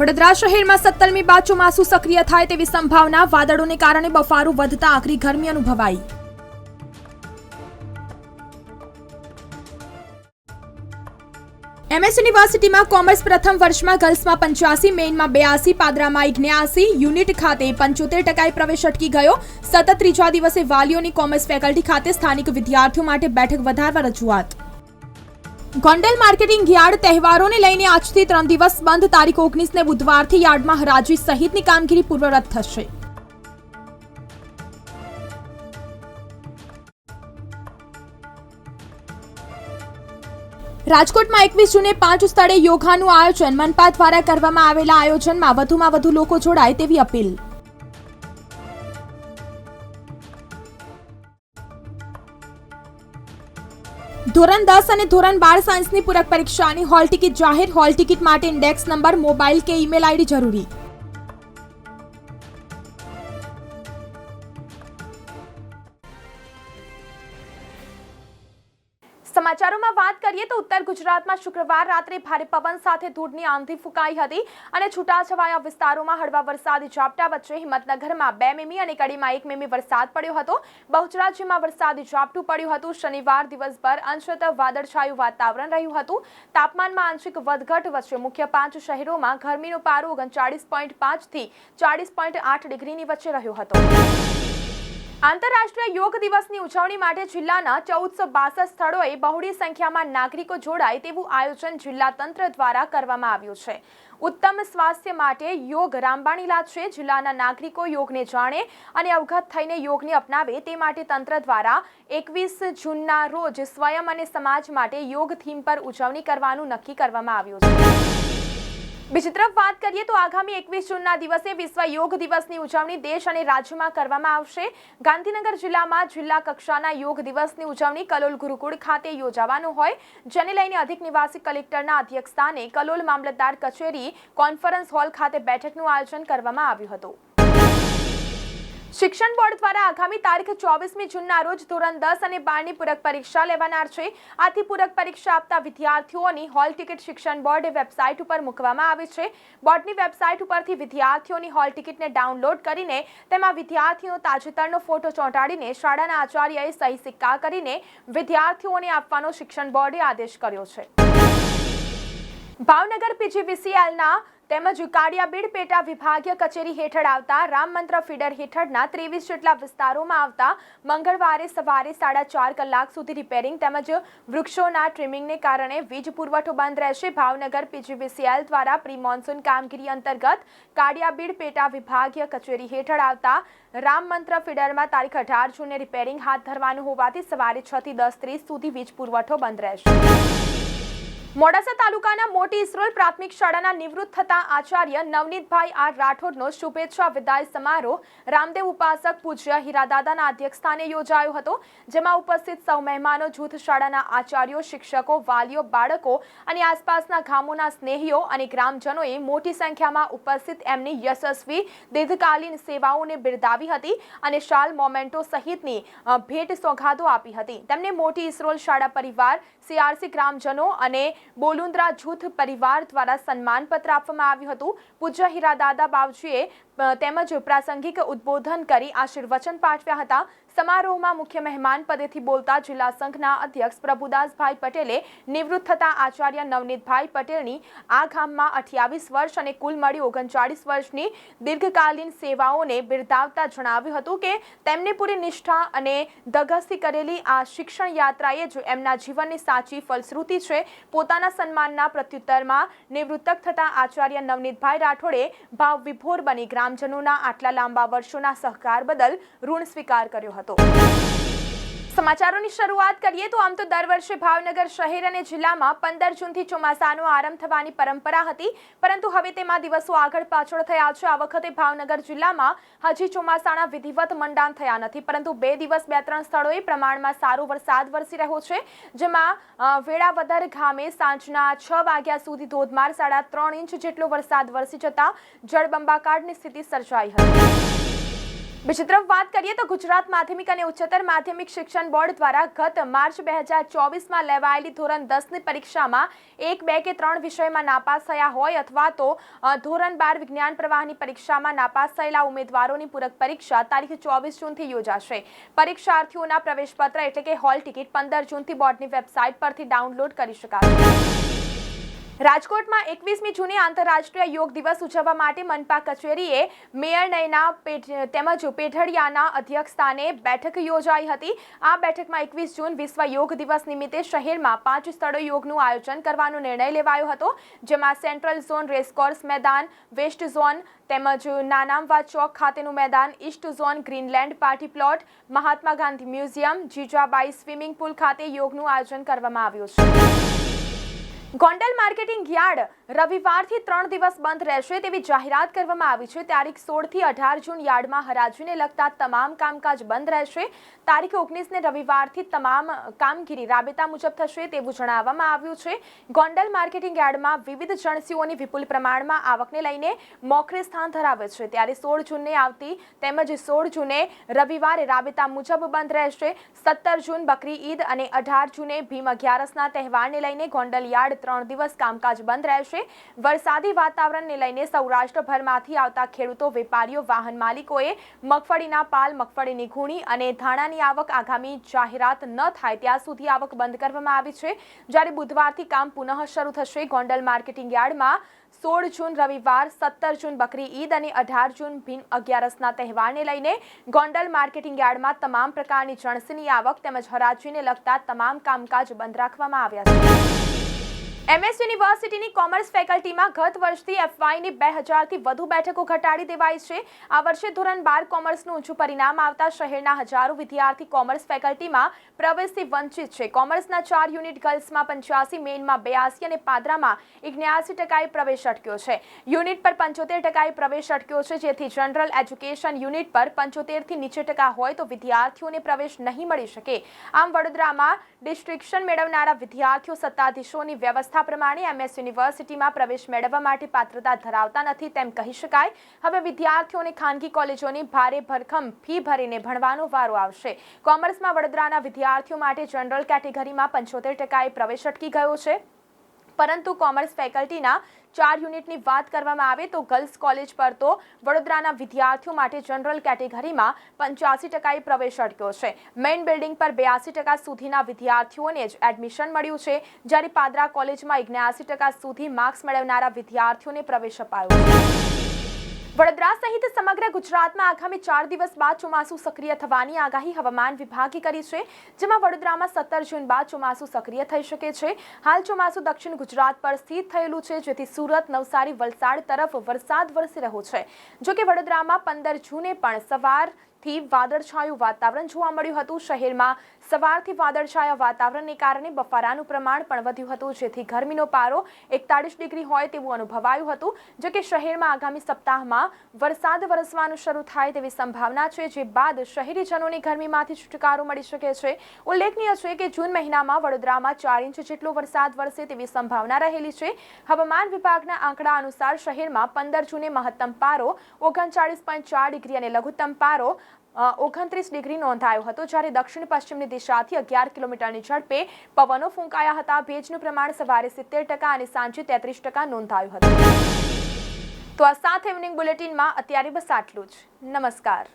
વડોદરા શહેરમાં સત્તરમી બાદ ચોમાસું સક્રિય થાય તેવી સંભાવના વાદળોને કારણે બફારો વધતા આકરી ગરમી અનુભવાઈ. એમએસ યુનિવર્સિટીમાં કોમર્સ પ્રથમ વર્ષમાં ગર્લ્સમાં પંચ્યાસી, મેઇનમાં બ્યાસી પાદરામાં ઇગ્નેયાસી યુનિટ ખાતે પંચોતેર ટકાએ પ્રવેશ અટકી ગયો. સતત ત્રીજા દિવસે વાલીઓની કોમર્સ ફેકલ્ટી ખાતે સ્થાનિક વિદ્યાર્થીઓ માટે બેઠક વધારવા રજૂઆત. ગોંડલ માર્કેટિંગ યાર્ડ તહેવારોને લઈને આજથી ત્રણ દિવસ બંધ. તારીખ ઓગણીસને બુધવારથી યાર્ડમાં હરાજી સહિતની કામગીરી પૂર્વરત થશે. રાજકોટમાં એકવીસ જૂને પાંચ સ્થળે યોગાનું આયોજન. મનપા દ્વારા કરવામાં આવેલા આયોજનમાં વધુમાં વધુ લોકો જોડાય તેવી અપીલ. ધોરણ દસ અને ધોરણ બાર સાયન્સની પૂરક પરીક્ષાની હોલ ટિકિટ જાહેર. હોલ ટિકિટ માટે ઇન્ડેક્સ નંબર, મોબાઈલ કે ઈમેલ આઈડી જરૂરી. ઉત્તર ગુજરાતમાં શુક્રવાર રાત્રે ભારે પવન સાથે ધૂળની આંધી ફૂંકાઈ હતી અને છૂટાછવાયા વિસ્તારોમાં હળવા વરસાદી ઝાપટા વચ્ચે હિંમતનગરમાં બે મીમી અને કડીમાં એક મીમી વરસાદ પડ્યો હતો. બહુચરાજીમાં વરસાદી ઝાપટું પડ્યું હતું. શનિવાર દિવસભર અંશતઃ વાદળછાયું વાતાવરણ રહ્યું હતું. તાપમાનમાં આંશિક વધઘટ વચ્ચે મુખ્ય પાંચ શહેરોમાં ગરમીનો પારો ઓગણચાળીસ પોઈન્ટ પાંચથી ચાળીસ પોઈન્ટ આઠ ડિગ્રીની વચ્ચે રહ્યો હતો. આંતરરાષ્ટ્રીય યોગ દિવસની ઉજવણી માટે જિલ્લાના ચૌદસો બાસઠ સ્થળોએ બહોળી સંખ્યામાં નાગરિકો જોડાય તેવું આયોજન જિલ્લા તંત્ર દ્વારા કરવામાં આવ્યું છે. ઉત્તમ સ્વાસ્થ્ય માટે યોગ રામબાણીલા છે. જિલ્લાના નાગરિકો યોગને જાણે અને અવગત થઈને યોગને અપનાવે તે માટે તંત્ર દ્વારા એકવીસ જૂનના રોજ સ્વયં અને સમાજ માટે યોગ થીમ પર ઉજવણી કરવાનું નક્કી કરવામાં આવ્યું છે. બીજી તરફ વાત કરીએ તો આગામી એકવીસ જૂનના દિવસે વિશ્વ યોગ દિવસની ઉજવણી દેશ અને રાજ્યમાં કરવામાં આવશે. ગાંધીનગર જિલ્લામાં જિલ્લા કક્ષાના યોગ દિવસની ઉજવણી કલોલ ગુરુકુળ ખાતે યોજાવાનું હોય. જેને લઈને અધિક નિવાસી કલેક્ટરના અધ્યક્ષસ્થાને કલોલ મામલતદાર કચેરી, કોન્ફરન્સ હોલ ખાતે બેઠકનું આયોજન કરવામાં આવ્યું હતું. શિક્ષણ બોર્ડ દ્વારા આગામી તારીખ ચોવીસમી જૂનના રોજ ધોરણ દસ અને બારની પૂરક પરીક્ષા લેવાનાર છે. આથી પૂરક પરીક્ષા આપતા વિદ્યાર્થીઓની હોલ ટિકિટ શિક્ષણ બોર્ડે વેબસાઇટ ઉપર મૂકવામાં આવી છે. બોર્ડની વેબસાઇટ ઉપરથી વિદ્યાર્થીઓની હોલ ટિકિટને ડાઉનલોડ કરીને તેમાં વિદ્યાર્થીઓ તાજેતરનો ફોટો ચોંટાડીને શાળાના આચાર્યએ સહી સિક્કા કરીને વિદ્યાર્થીઓને આપવાનો શિક્ષણ બોર્ડે આદેશ કર્યો છે. ભાવનગર પીજીવીસીએલના તેમજ કાળિયાબીડ પેટા વિભાગીય કચેરી હેઠળ આવતા રામ મંત્ર ફીડર હેઠળના ત્રેવીસ જેટલા વિસ્તારોમાં આવતા મંગળવારે સવારે સાડા ચાર કલાક સુધી રિપેરિંગ તેમજ વૃક્ષોના ટ્રીમિંગને કારણે વીજ પુરવઠો બંધ રહેશે. ભાવનગર પીજીવીસીએલ દ્વારા પ્રી મોન્સૂન કામગીરી અંતર્ગત કાળિયાબીડ પેટા વિભાગીય કચેરી હેઠળ આવતા રામ મંત્ર ફીડરમાં તારીખ અઢાર જૂને રિપેરિંગ હાથ ધરવાનું હોવાથી સવારે છ થી દસ ત્રીસ સુધી વીજ પુરવઠો બંધ રહેશે. મોડાસા તાલુકાના મોટી ઇસરોલ પ્રાથમિક શાળાના નિવૃત્ત થતા આચાર્ય નવનીતભાઈ આર રાઠોડનો શુભેચ્છા વિદાય સમારોહ રામદેવ ઉપાસક પૂજ્ય હીરાદાદાના અધ્યક્ષસ્થાને યોજાયો હતો, જેમાં ઉપસ્થિત સૌ મહેમાનો, જૂથ શાળાના આચાર્યો, શિક્ષકો, વાલીઓ, બાળકો અને આસપાસના ગામોના સ્નેહીઓ અને ગ્રામજનોએ મોટી સંખ્યામાં ઉપસ્થિત એમની યશસ્વી, દીર્ઘકાલીન સેવાઓને બિરદાવી હતી અને શાલ મોમેન્ટો સહિતની ભેટ સોગાદો આપી હતી. તેમને મોટી ઇસરોલ શાળા પરિવાર સીઆરસી ગ્રામજનો અને બોલુંદ્રા જૂથ પરિવાર દ્વારા સન્માનપત્ર આપવામાં આવ્યું હતું. પૂજ્ય હીરાદાદા બાવજીએ અ, તેમજ પ્રાસંગિક ઉદ્બોધન કરી આશીર્વચન પાઠવ્યા હતા. સમારોહમાં મુખ્ય મહેમાન પદેથી બોલતા જિલ્લા સંઘના અધ્યક્ષ પ્રભુદાસભાઈ પટેલે નિવૃત્ત થતા આચાર્ય નવનીતભાઈ પટેલની આ ગામમાં અઠ્યાવીસ વર્ષ અને કુલ મળી ઓગણચાળીસ વર્ષની દીર્ઘકાલીન સેવાઓને બિરદાવતા જણાવ્યું હતું કે તેમની પૂરી નિષ્ઠા અને ધગસથી કરેલી આ શિક્ષણ યાત્રાએ જ એમના જીવનની સાચી ફલશ્રુતિ છે. પોતાના સન્માનના પ્રત્યુત્તરમાં નિવૃત્તક થતા આચાર્ય નવનીતભાઈ રાઠોડે ભાવ વિભોર બની ગ્રામજનોના આટલા લાંબા વર્ષોના સહકાર બદલ ઋણ સ્વીકાર કર્યો હતો. સમાચારોની શરૂઆત કરીએ તો આમ તો દર વર્ષે ભાવનગર શહેર અને જિલ્લામાં પંદર જૂનથી ચોમાસાનો આરંભ થવાની પરંપરા હતી, પરંતુ હવે તેમાં દિવસો આગળ પાછળ થયા છે. આ વખતે ભાવનગર જિલ્લામાં હજી ચોમાસાના વિધિવત મંડાણ થયા નથી, પરંતુ બે દિવસ, બે, ત્રણ સ્થળોએ પ્રમાણમાં સારો વરસાદ વરસી રહ્યો છે, જેમાં વેળાવદર ગામે સાંજના છ વાગ્યા સુધી ધોધમાર સાડા ત્રણ ઇંચ જેટલો વરસાદ વરસી જતા જળબંબાકારની સ્થિતિ સર્જાઈ હતી. બીજી તરફ વાત કરીએ તો ગુજરાત માધ્યમિક અને ઉચ્ચતર માધ્યમિક શિક્ષણ બોર્ડ દ્વારા ગત માર્ચ બે હજાર ચોવીસમાં લેવાયેલી ધોરણ દસની પરીક્ષામાં એક, બે કે ત્રણ વિષયમાં નાપાસ થયા હોય અથવા તો ધોરણ બાર વિજ્ઞાન પ્રવાહની પરીક્ષામાં નાપાસ થયેલા ઉમેદવારોની પૂરક પરીક્ષા તારીખ ચોવીસ જૂનથી યોજાશે. પરીક્ષાર્થીઓના પ્રવેશપત્ર એટલે કે હોલ ટિકિટ પંદર જૂનથી બોર્ડની વેબસાઇટ પરથી ડાઉનલોડ કરી શકાશે. રાજકોટમાં એકવીસમી જૂને આંતરરાષ્ટ્રીય યોગ દિવસ ઉજવવા માટે મનપા કચેરીએ મેયર નયના તેમજ પેઢડિયાના અધ્યક્ષ સ્થાને બેઠક યોજાઈ હતી. આ બેઠકમાં એકવીસ જૂન વિશ્વ યોગ દિવસ નિમિત્તે શહેરમાં પાંચ સ્થળો યોગનું આયોજન કરવાનો નિર્ણય લેવાયો હતો, જેમાં સેન્ટ્રલ ઝોન રેસકોર્સ મેદાન, વેસ્ટ ઝોન તેમજ નાનામવા ચોક ખાતેનું મેદાન, east zone Greenland party plot, Mahatma Gandhi museum, Jijabai swimming pool ખાતે યોગનું આયોજન કરવામાં આવ્યું છે. ગોંડલ માર્કેટિંગ યાર્ડ રવિવારથી ત્રણ દિવસ બંધ રહેશે તેવી જાહેરાત કરવામાં આવી છે. તારીખ સોળથી અઢાર જૂન યાર્ડમાં હરાજીને લગતા તમામ કામકાજ બંધ રહેશે. તારીખ ઓગણીસને રવિવારથી તમામ કામગીરી રાબેતા મુજબ થશે તેવું જણાવવામાં આવ્યું છે. ગોંડલ માર્કેટિંગ યાર્ડમાં વિવિધ જણસીઓની વિપુલ પ્રમાણમાં આવકને લઈને મોખરે સ્થાન ધરાવે છે. ત્યારે સોળ જૂનને આવતી તેમજ સોળ જૂને રવિવારે રાબેતા મુજબ બંધ રહેશે. સત્તર જૂન બકરી ઈદ અને અઢાર જૂને ભીમ અગિયારસના તહેવારને લઈને ગોંડલ યાર્ડ ત્રણ દિવસ કામકાજ બંધ રહેશે. વરસાદી વાતાવરણને લઈને સૌરાષ્ટ્રભરમાંથી આવતા ખેડૂતો, વેપારીઓ, વાહન માલિકોએ મગફળીના પાલ, મગફળીની ઘૂણી અને ધાણાની આવક આગામી જાહેરાત ન થાય ત્યાં સુધી આવક બંધ કરવામાં આવી છે. જ્યારે બુધવારથી કામ પુનઃ શરૂ થશે, ગોંડલ માર્કેટિંગ યાર્ડમાં સોળ જૂન રવિવાર, સત્તર જૂન બકરી ઈદ અને અઢાર જૂન ભીમ અગિયારસના તહેવારને લઈને ગોંડલ માર્કેટિંગ યાર્ડમાં તમામ પ્રકારની જણસીની આવક તેમજ હરાજીને લગતા તમામ કામકાજ બંધ રાખવામાં આવ્યા છે. એમએસ યુનિવર્સિટીની કોમર્સ ફેકલ્ટીમાં ગત વર્ષથી એફવાયની બે હજારથી વધુ બેઠકો ઘટાડી દેવાઈ છે. આ વર્ષે ધોરણ બાર કોમર્સનું ઊંચું પરિણામ આવતા શહેરના હજારો વિદ્યાર્થી કોમર્સ ફેકલ્ટીમાં પ્રવેશથી વંચિત છે. કોમર્સના ચાર યુનિટ ગર્લ્સમાં પંચ્યાસી, મેઇનમાં બ્યાસી અને પાદરામાં ઓગણ્યાસી ટકાએ પ્રવેશ અટક્યો છે. યુનિટ પર પંચોતેર ટકાએ પ્રવેશ અટક્યો છે, જેથી જનરલ એજ્યુકેશન યુનિટ પર પંચોતેરથી નીચે ટકા હોય તો વિદ્યાર્થીઓને પ્રવેશ નહીં મળી શકે. આમ વડોદરામાં ડિસ્ટ્રિક્શન મેળવનારા વિદ્યાર્થીઓ સત્તાધીશોની વ્યવસ્થા પ્રમાણે એમએસ યુનિવર્સિટીમાં પ્રવેશ મેળવવા માટે પાત્રતા ધરાવતા નથી તેમ કહી શકાય. હવે વિદ્યાર્થીઓને ખાનગી કોલેજોની ભારે ભરખમ ફી ભરીને ભણવાનો વારો આવશે. કોમર્સમાં વડોદરાના વિદ્યાર્થીઓ માટે જનરલ કેટેગરીમાં પંચોતેર ટકાએ પ્રવેશ અટકી ગયો છે. પરંતુ કોમર્સ ફેકલ્ટીના ચાર યુનિટની વાત કરવામાં આવે તો ગર્લ્સ કોલેજ પર તો વડોદરાના વિદ્યાર્થીઓ માટે જનરલ કેટેગરીમાં પંચ્યાસી ટકાએ પ્રવેશ અટક્યો છે. મેઇન બિલ્ડિંગ પર બ્યાસી ટકા સુધીના વિદ્યાર્થીઓને જ એડમિશન મળ્યું છે, જ્યારે પાદરા કોલેજમાં ઓગણ્યાસી ટકા સુધી માર્ક્સ મેળવનારા વિદ્યાર્થીઓને પ્રવેશ અપાયો છે. વડોદરા સહિત સમગ્ર ગુજરાતમાં આગામી ચાર દિવસ બાદ ચોમાસું સક્રિય થવાની આગાહી હવામાન વિભાગે કરી છે, જેમાં વડોદરામાં સત્તર જૂન બાદ ચોમાસું સક્રિય થઈ શકે છે. હાલ ચોમાસું દક્ષિણ ગુજરાત પર સ્થિત થયેલું છે, જેથી સુરત, નવસારી, વલસાડ તરફ વરસાદ વરસી રહ્યો છે. જોકે વડોદરામાં પંદર જૂને પણ સવારથી વાદળછાયું વાતાવરણ જોવા મળ્યું હતું. શહેરમાં સવારથી વાદળછાયા વાતાવરણને કારણે બફારાનું પ્રમાણ પણ વધ્યું હતું. જેથી ગરમીનો પારો એકતાળીસ ડિગ્રી હોય તેવું અનુભવાયું હતું. જો કે શહેરમાં આગામી સપ્તાહમાં વરસાદ વરસવાનું શરૂ થાય તેવી સંભાવના છે, જે બાદ શહેરીજનોને ગરમીમાંથી છુટકારો મળી શકે છે. ઉલ્લેખનીય છે કે જૂન મહિનામાં વડોદરામાં ચાર ઇંચ જેટલો વરસાદ વરસે તેવી સંભાવના રહેલી છે. હવામાન વિભાગના આંકડા અનુસાર શહેરમાં પંદર જૂને મહત્તમ પારો ઓગણચાળીસ પોઈન્ટ ચાર ડિગ્રી અને લઘુત્તમ પારો ઓગણત્રીસ ડિગ્રી નોંધાયો હતો જ્યારે દક્ષિણ પશ્ચિમની દિશાથી અગિયાર કિલોમીટરની ઝડપે પવનો ફૂંકાયા હતા. ભેજનું પ્રમાણ સવારે સિત્તેર ટકા અને સાંજે તેત્રીસ ટકા નોંધાયું હતું. તો આ સાથે ઇવનિંગ બુલેટિનમાં અત્યારે બસ આટલું જ. નમસ્કાર.